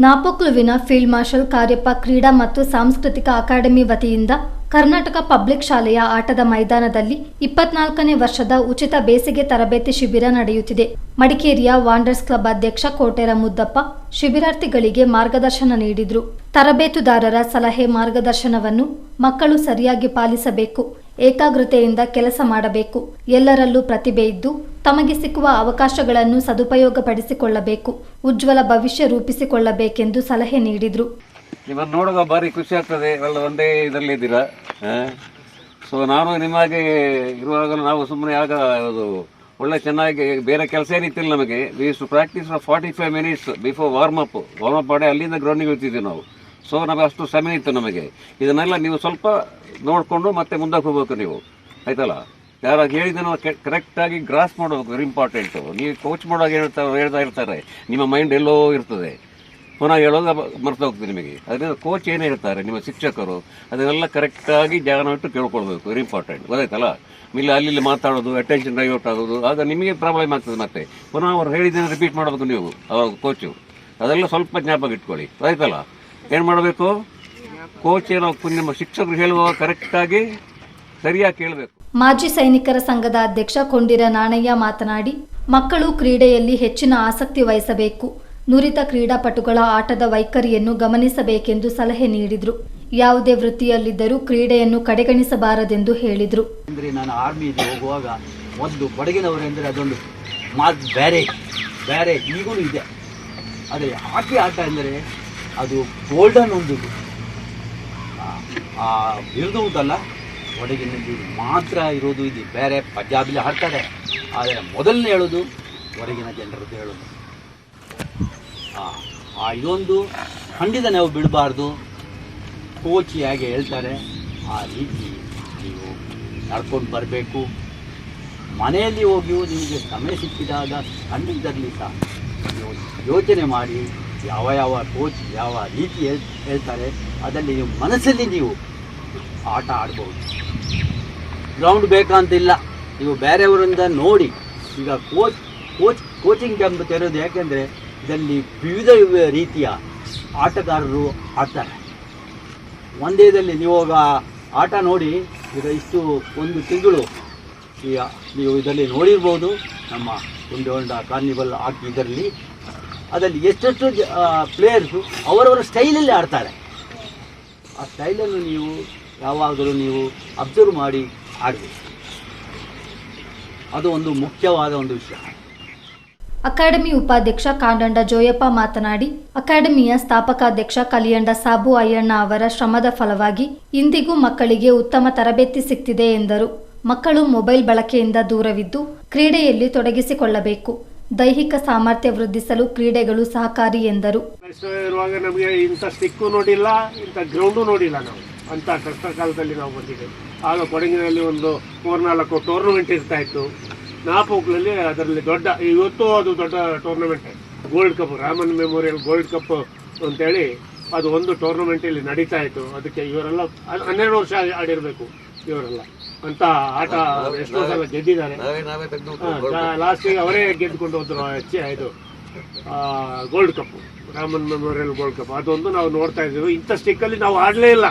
ನಾಪೋಕ್ಲುವಿನ field marshal Cariappa ಕ್ರೀಡಾ ಮತ್ತು ಸಾಂಸ್ಕೃತಿಕ ಅಕಾಡೆಮಿ ವತಿಯಿಂದ ಕರ್ನಾಟಕ ಪಬ್ಲಿಕ್ ಶಾಲೆಯ ಆಟದ ಮೈದಾನದಲ್ಲಿ ಇಪ್ಪತ್ನಾಲ್ಕನೇ ವರ್ಷದ ಉಚಿತ ಬೇಸಿಗೆ ತರಬೇತಿ ಶಿಬಿರ ನಡೆಯುತ್ತಿದೆ. ಮಡಿಕೇರಿಯ ವಾಂಡರ್ಸ್ ಕ್ಲಬ್ ಅಧ್ಯಕ್ಷ ಕೋಟೆರ ಮುದ್ದಪ್ಪ ಶಿಬಿರಾರ್ಥಿಗಳಿಗೆ ಮಾರ್ಗದರ್ಶನ ನೀಡಿದರು. ತರಬೇತುದಾರರ ಸಲಹೆ ಮಾರ್ಗದರ್ಶನವನ್ನು ಮಕ್ಕಳು ಸರಿಯಾಗಿ ಪಾಲಿಸಬೇಕು, ಏಕಾಗ್ರತೆಯಿಂದ ಕೆಲಸ ಮಾಡಬೇಕು. ಎಲ್ಲರಲ್ಲೂ ಪ್ರತಿಭೆ ಇದ್ದು ತಮಗೆ ಸಿಕ್ಕುವ ಅವಕಾಶಗಳನ್ನು ಸದುಪಯೋಗಪಡಿಸಿಕೊಳ್ಳಬೇಕು, ಉಜ್ವಲ ಭವಿಷ್ಯ ರೂಪಿಸಿಕೊಳ್ಳಬೇಕೆಂದು ಸಲಹೆ ನೀಡಿದರು. ನಿಮ್ಮನ್ನು ನೋಡುವಾಗ ಭಾರಿ ಖುಷಿ ಆಗ್ತದೆ ಎಲ್ಲ ಒಂದೇ ಇದರಲ್ಲಿ ಇದ್ದೀರಾ? ಸೊ ನಾನು ನಿಮಗೆ ಇರುವಾಗಲೂ ನಾವು ಸುಮ್ಮನೆ ಆಗ ಅದು ಒಳ್ಳೆ ಚೆನ್ನಾಗಿ ಬೇರೆ ಕೆಲಸ ಏನಿತ್ತಿಲ್ಲ ನಮಗೆ. We to practice forty five minutes before warm up warm up ಮಾಡಿ ಅಲ್ಲಿಂದ ಗ್ರೌಂಡಿಗೆ ಇರ್ತಿದ್ವಿ ನಾವು. ಸೊ ನಮಗೆ ಅಷ್ಟು ಸಮಯ ಇತ್ತು ನಮಗೆ. ಇದನ್ನೆಲ್ಲ ನೀವು ಸ್ವಲ್ಪ ನೋಡಿಕೊಂಡು ಮತ್ತೆ ಮುಂದಕ್ಕೆ ಹೋಗ್ಬೇಕು ನೀವು. ಆಯ್ತಲ್ಲ? ಯಾರು ಹೇಳಿದ್ದನ್ನು ಕರೆಕ್ಟಾಗಿ ಗ್ರಾಸ್ ಮಾಡಬೇಕು ವೆರಿ ಇಂಪಾರ್ಟೆಂಟು ನೀವು ಕೋಚ್ ಮಾಡುವಾಗ ಹೇಳ್ತಾ ಹೇಳ್ತಾ ಇರ್ತಾರೆ. ನಿಮ್ಮ ಮೈಂಡ್ ಎಲ್ಲೋ ಇರ್ತದೆ. ಪುನಃ ಹೇಳೋದು ಮರ್ತು ಹೋಗ್ತದೆ ನಿಮಗೆ. ಅದರಿಂದ ಕೋಚ್ ಏನು ಹೇಳ್ತಾರೆ, ನಿಮ್ಮ ಶಿಕ್ಷಕರು, ಅದನ್ನೆಲ್ಲ ಕರೆಕ್ಟಾಗಿ ಜಾಗನವಿಟ್ಟು ಕೇಳ್ಕೊಳ್ಬೇಕು ವೆರಿ ಇಂಪಾರ್ಟೆಂಟ್ ಗೊತ್ತಾಯ್ತಲ್ಲ? ಇಲ್ಲ, ಅಲ್ಲಿ ಮಾತಾಡೋದು ಅಟೆನ್ಷನ್ ಡೈವರ್ಟ್ ಆಗೋದು, ಆಗ ನಿಮಗೆ ಪ್ರಾಬ್ಲಮ್ ಆಗ್ತದೆ ಮತ್ತೆ. ಪುನಃ ಅವ್ರು ಹೇಳಿದ್ದನ್ನು ರಿಪೀಟ್ ಮಾಡಬೇಕು ನೀವು, ಅವಾಗ ಕೋಚು ಅದೆಲ್ಲ ಸ್ವಲ್ಪ ಜ್ಞಾಪಕ ಇಟ್ಕೊಳ್ಳಿ. ಗೊತ್ತಾಯ್ತಲ್ಲ? ಏನು ಮಾಡಬೇಕು? ಕೋಚ್ ಏನೋ ನಿಮ್ಮ ಶಿಕ್ಷಕರು ಹೇಳುವಾಗ ಕರೆಕ್ಟಾಗಿ ಸರಿಯಾಗಿ ಕೇಳಬೇಕು. ಮಾಜಿ ಸೈನಿಕರ ಸಂಘದ ಅಧ್ಯಕ್ಷ ಕೊಂಡಿರ ನಾಣಯ್ಯ ಮಾತನಾಡಿ, ಮಕ್ಕಳು ಕ್ರೀಡೆಯಲ್ಲಿ ಹೆಚ್ಚಿನ ಆಸಕ್ತಿ ವಹಿಸಬೇಕು. ನುರಿತ ಕ್ರೀಡಾಪಟುಗಳ ಆಟದ ವೈಖರಿಯನ್ನು ಗಮನಿಸಬೇಕೆಂದು ಸಲಹೆ ನೀಡಿದರು. ಯಾವುದೇ ವೃತ್ತಿಯಲ್ಲಿದ್ದರೂ ಕ್ರೀಡೆಯನ್ನು ಕಡೆಗಣಿಸಬಾರದೆಂದು ಹೇಳಿದರು. ಅಂದರೆ ನಾನು ಆರ್ಮಿಗೆ ಹೋಗುವಾಗ ಒಂದು ಕೊಡಗಿನವರು ಎಂದರೆ ಅದೊಂದು ಮಾತು ಬೇರೆ ಬೇರೆ ಈಗಲೂ ಇದೆ. ಅದೇ ಹಾಕಿ ಆಟ ಎಂದರೆ ಅದು ಗೋಲ್ಡನ್ ಒಂದು ಬಿರುದು ಉಂಟಲ್ಲ ಕೊಡಗಿನಲ್ಲಿ ಮಾತ್ರ ಇರೋದು ಇದು. ಬೇರೆ ಪಂಜಾಬಿಲಿ ಆಡ್ತಾರೆ ಆದರೆ ಮೊದಲನೇ ಹೇಳೋದು, ಹೊರಗಿನ ಜನರದ್ದು ಹೇಳೋದು. ಆ, ಇದೊಂದು ಖಂಡಿತ ನಾವು ಬಿಡಬಾರ್ದು. ಕೋಚಿ ಹೇಗೆ ಹೇಳ್ತಾರೆ. ಆ ರೀತಿ ನೀವು ನಡ್ಕೊಂಡು ಬರಬೇಕು. ಮನೆಯಲ್ಲಿ ಹೋಗಿಯೂ ನಿಮಗೆ ಸಮಯ ಸಿಕ್ಕಿದಾಗ ಖಂಡಿತದಲ್ಲಿ ಸಹ ನೀವು ಯೋಚನೆ ಮಾಡಿ ಯಾವ ಯಾವ ಕೋಚ್ ಯಾವ ರೀತಿ ಹೇಳ್ ಹೇಳ್ತಾರೆ. ಅದರಲ್ಲಿ ನೀವು ಮನಸ್ಸಲ್ಲಿ ನೀವು ಆಟ ಆಡ್ಬೋದು. ಗ್ರೌಂಡ್ ಬೇಕಂತಿಲ್ಲ. ನೀವು ಬೇರೆಯವರಿಂದ ನೋಡಿ. ಈಗ ಕೋಚ್ ಕೋಚ್ ಕೋಚಿಂಗ್ ಕ್ಯಾಂಪ್ ತೆರೋದು ಯಾಕೆಂದರೆ ಇದರಲ್ಲಿ ವಿವಿಧ ರೀತಿಯ ಆಟಗಾರರು ಆಡ್ತಾರೆ. ಒಂದೇದಲ್ಲಿ ನೀವು ಆಗ ಆಟ ನೋಡಿ, ಈಗ ಇಷ್ಟು ಒಂದು ತಿಂಗಳು ಈ ನೀವು ಇದರಲ್ಲಿ ನೋಡಿರ್ಬೋದು, ನಮ್ಮ ಒಂದು ಹೊಂಡ ಕಾರ್ನಿವಲ್ ಹಾಕಿ ಇದರಲ್ಲಿ. ಅದರಲ್ಲಿ ಎಷ್ಟೆಷ್ಟು ಪ್ಲೇಯರ್ಸು ಅವರವರ ಸ್ಟೈಲಲ್ಲಿ ಆಡ್ತಾರೆ. ಆ ಸ್ಟೈಲನ್ನು ನೀವು ಯಾವಾಗಲೂ ನೀವು ಅಬ್ಸರ್ವ್ ಮಾಡಿ ಆಡಬೇಕು. ಅದು ಒಂದು ಮುಖ್ಯವಾದ ಒಂದು ವಿಷಯ. ಅಕಾಡೆಮಿ ಉಪಾಧ್ಯಕ್ಷ ಕಾಂಡಂಡ ಜೋಯಪ್ಪ ಮಾತನಾಡಿ, ಅಕಾಡೆಮಿಯ ಸ್ಥಾಪಕಾಧ್ಯಕ್ಷ ಕಲಿಯಂಡ ಸಾಬು ಅಯ್ಯಣ್ಣ ಅವರ ಶ್ರಮದ ಫಲವಾಗಿ ಇಂದಿಗೂ ಮಕ್ಕಳಿಗೆ ಉತ್ತಮ ತರಬೇತಿ ಸಿಕ್ತಿದೆ ಎಂದರು. ಮಕ್ಕಳು ಮೊಬೈಲ್ ಬಳಕೆಯಿಂದ ದೂರವಿದ್ದು ಕ್ರೀಡೆಯಲ್ಲಿ ತೊಡಗಿಸಿಕೊಳ್ಳಬೇಕು. ದೈಹಿಕ ಸಾಮರ್ಥ್ಯ ವೃದ್ಧಿಸಲು ಕ್ರೀಡೆಗಳು ಸಹಕಾರಿ ಎಂದರು. ನಮಗೆ ಇಂಥ ಸ್ಟಿಕ್ಕು ನೋಡಿಲ್ಲ, ಇಂಥ ಗ್ರೌಂಡು ನೋಡಿಲ್ಲ ನಾವು. ಅಂತ ಕಷ್ಟ ಕಾಲದಲ್ಲಿ ನಾವು ಬಂದಿದ್ದೇವೆ. ಆಗ ಕೊಡಗಿನಲ್ಲಿ ಒಂದು ಮೂರ್ನಾಲ್ಕು ಟೂರ್ನಮೆಂಟ್ ಇರ್ತಾ ಇತ್ತು. ನಾಪೋಕ್ಲಲ್ಲಿ ಅದರಲ್ಲಿ ದೊಡ್ಡ ಇವತ್ತು ಅದು ದೊಡ್ಡ tournament gold cup Raman memorial gold cup ಅಂತೇಳಿ ಅದು ಒಂದು ಟೂರ್ನಮೆಂಟ್ ಇಲ್ಲಿ ನಡೀತಾ ಇತ್ತು. ಅದಕ್ಕೆ ಇವರೆಲ್ಲ ಹನ್- ಹನ್ನೆರಡು ವರ್ಷ ಆಡಿರಬೇಕು ಇವರೆಲ್ಲ. ಅಂತ ಆಟ ಎಷ್ಟೋ ಸಲ ಗೆದ್ದಿದ್ದಾರೆ. ಲಾಸ್ಟಿಗೆ ಅವರೇ ಗೆದ್ದುಕೊಂಡು ಹೋದ್ರು ಹೆಚ್ಚಿ ಇದು. Gold cup Raman memorial gold cup ಅದೊಂದು ನಾವು ನೋಡ್ತಾ ಇದ್ದೀವಿ. ಇಂಥ ಸ್ಟಿಕ್ಕಲ್ಲಿ ನಾವು ಆಡಲೇ ಇಲ್ಲ.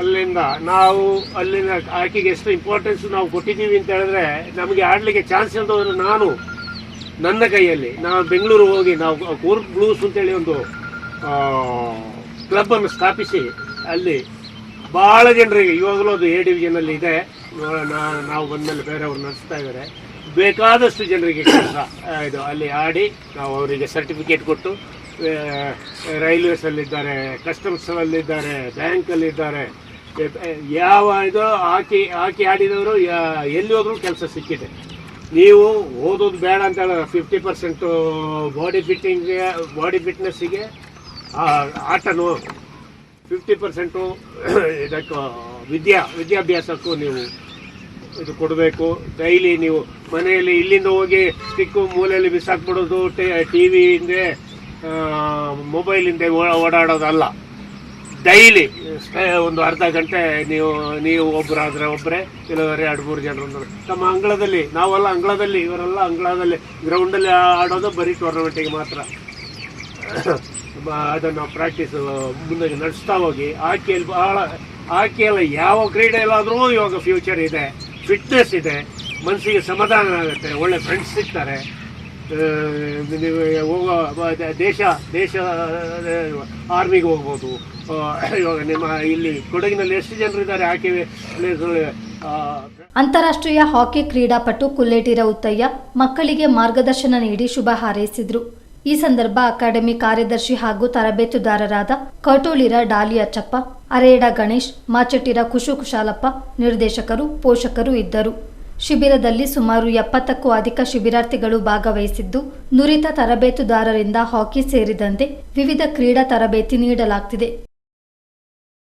ಅಲ್ಲಿಂದ ನಾವು ಅಲ್ಲಿನ ಆಕೆಗೆ ಎಷ್ಟು ಇಂಪಾರ್ಟೆನ್ಸ್ ನಾವು ಕೊಟ್ಟಿದ್ದೀವಿ ಅಂತ ಹೇಳಿದ್ರೆ ನಮಗೆ ಆಡಲಿಕ್ಕೆ ಚಾನ್ಸ್ ಇಲ್ದವರು ನಾನು ನನ್ನ ಕೈಯಲ್ಲಿ ನಾವು ಬೆಂಗಳೂರು ಹೋಗಿ ನಾವು ಕೂರ್ಗ್ ಬ್ಲೂಸ್ ಅಂತೇಳಿ ಒಂದು ಕ್ಲಬ್ಬನ್ನು ಸ್ಥಾಪಿಸಿ ಅಲ್ಲಿ ಭಾಳ ಜನರಿಗೆ, ಇವಾಗಲೂ ಅದು ಎ ಡಿವಿಷನಲ್ಲಿ ಇದೆ. ನಾವು ಬಂದಮೇಲೆ ಬೇರೆಯವರು ನಡೆಸ್ತಾ ಇದ್ದಾರೆ. ಬೇಕಾದಷ್ಟು ಜನರಿಗೆ ಕೆಲಸ ಇದು ಅಲ್ಲಿ ಆಡಿ ನಾವು ಅವರಿಗೆ ಸರ್ಟಿಫಿಕೇಟ್ ಕೊಟ್ಟು ರೈಲ್ವೇಸಲ್ಲಿದ್ದಾರೆ ಕಸ್ಟಮ್ಸಲ್ಲಿದ್ದಾರೆ ಬ್ಯಾಂಕಲ್ಲಿದ್ದಾರೆ ಯಾವ ಇದು ಹಾಕಿ ಹಾಕಿ ಆಡಿದವರು ಎಲ್ಲಿ ಹೋದ್ರೂ ಕೆಲಸ ಸಿಕ್ಕಿದೆ. ನೀವು ಓದೋದು ಬೇಡ ಅಂತ ಹೇಳಿದ್ರೆ ಫಿಫ್ಟಿ ಪರ್ಸೆಂಟು ಬಾಡಿ ಫಿಟ್ಟಿಂಗ್ಗೆ ಬಾಡಿ ಫಿಟ್ನೆಸ್ಸಿಗೆ ಆಟನು ಫಿಫ್ಟಿ ಪರ್ಸೆಂಟು ಇದಕ್ಕೆ, ವಿದ್ಯಾ, ವಿದ್ಯಾಭ್ಯಾಸಕ್ಕೂ ನೀವು ಇದು ಕೊಡಬೇಕು. ಡೈಲಿ ನೀವು ಮನೆಯಲ್ಲಿ ಇಲ್ಲಿಂದ ಹೋಗಿ ಸ್ಟಿಕ್ಕು ಮೂಲೆಯಲ್ಲಿ ಬಿಸಾಕ್ಬಿಡೋದು, ಟಿ ವಿ ಹಿಂದೆ ಮೊಬೈಲ್ ಹಿಂದೆ ಓ- ಓಡಾಡೋದಲ್ಲ. ಡೈಲಿ ಒಂದು ಅರ್ಧ ಗಂಟೆ ನೀವು ನೀವು ಒಬ್ಬರಾದ್ರೆ ಒಬ್ಬರೇ ಕೆಲವರೆ ಎರಡು ಮೂರು ಜನರು ತಮ್ಮ ಅಂಗಳದಲ್ಲಿ, ನಾವೆಲ್ಲ ಅಂಗಳದಲ್ಲಿ, ಇವರೆಲ್ಲ ಅಂಗಳದಲ್ಲಿ ಗ್ರೌಂಡಲ್ಲಿ ಆಡೋದು ಬರೀ ಟೂರ್ನಮೆಂಟಿಗೆ ಮಾತ್ರ. ಅದನ್ನು ಪ್ರಾಕ್ಟೀಸ್ ಮುಂದೆ ನಡೆಸ್ತಾ ಹೋಗಿ, ಆಕೆಯಲ್ಲಿ ಭಾಳ ಆಕೆಯಲ್ಲ ಯಾವ ಕ್ರೀಡೆಯಲ್ಲಾದರೂ ಇವಾಗ ಫ್ಯೂಚರ್ ಇದೆ ಫಿಟ್ನೆಸ್ ಇದೆ, ಮನಸ್ಸಿಗೆ ಸಮಾಧಾನ ಆಗುತ್ತೆ, ಒಳ್ಳೆ ಫ್ರೆಂಡ್ಸ್ ಸಿಗ್ತಾರೆ. ಹೋಗೋ ದೇಶ ದೇಶ ಆರ್ಮಿಗೆ ಹೋಗ್ಬೋದು. ಇವಾಗ ನಿಮ್ಮ ಇಲ್ಲಿ ಕೊಡಗಿನಲ್ಲಿ ಎಷ್ಟು ಜನರು ಇದ್ದಾರೆ? ಆಕೆ ಆ, ಅಂತಾರಾಷ್ಟ್ರೀಯ ಹಾಕಿ ಕ್ರೀಡಾಪಟು ಕುಲ್ಲೇಟಿ ರೌತಯ್ಯ ಮಕ್ಕಳಿಗೆ ಮಾರ್ಗದರ್ಶನ ನೀಡಿ ಶುಭ ಹಾರೈಸಿದ್ರು. ಈ ಸಂದರ್ಭ ಅಕಾಡೆಮಿ ಕಾರ್ಯದರ್ಶಿ ಹಾಗೂ ತರಬೇತುದಾರರಾದ ಕಟೋಳಿರ ಡಾಲಿ ಅಚ್ಚಪ್ಪ ಅರೇಡ ಗಣೇಶ್ ಮಾಚಟಿರ ಖುಷು ಕುಶಾಲಪ್ಪ ನಿರ್ದೇಶಕರು ಪೋಷಕರು ಇದ್ದರು. ಶಿಬಿರದಲ್ಲಿ ಸುಮಾರು ಎಪ್ಪತ್ತಕ್ಕೂ ಅಧಿಕ ಶಿಬಿರಾರ್ಥಿಗಳು ಭಾಗವಹಿಸಿದ್ದು ನುರಿತ ತರಬೇತುದಾರರಿಂದ ಹಾಕಿ ಸೇರಿದಂತೆ ವಿವಿಧ ಕ್ರೀಡಾ ತರಬೇತಿ ನೀಡಲಾಗ್ತಿದೆ.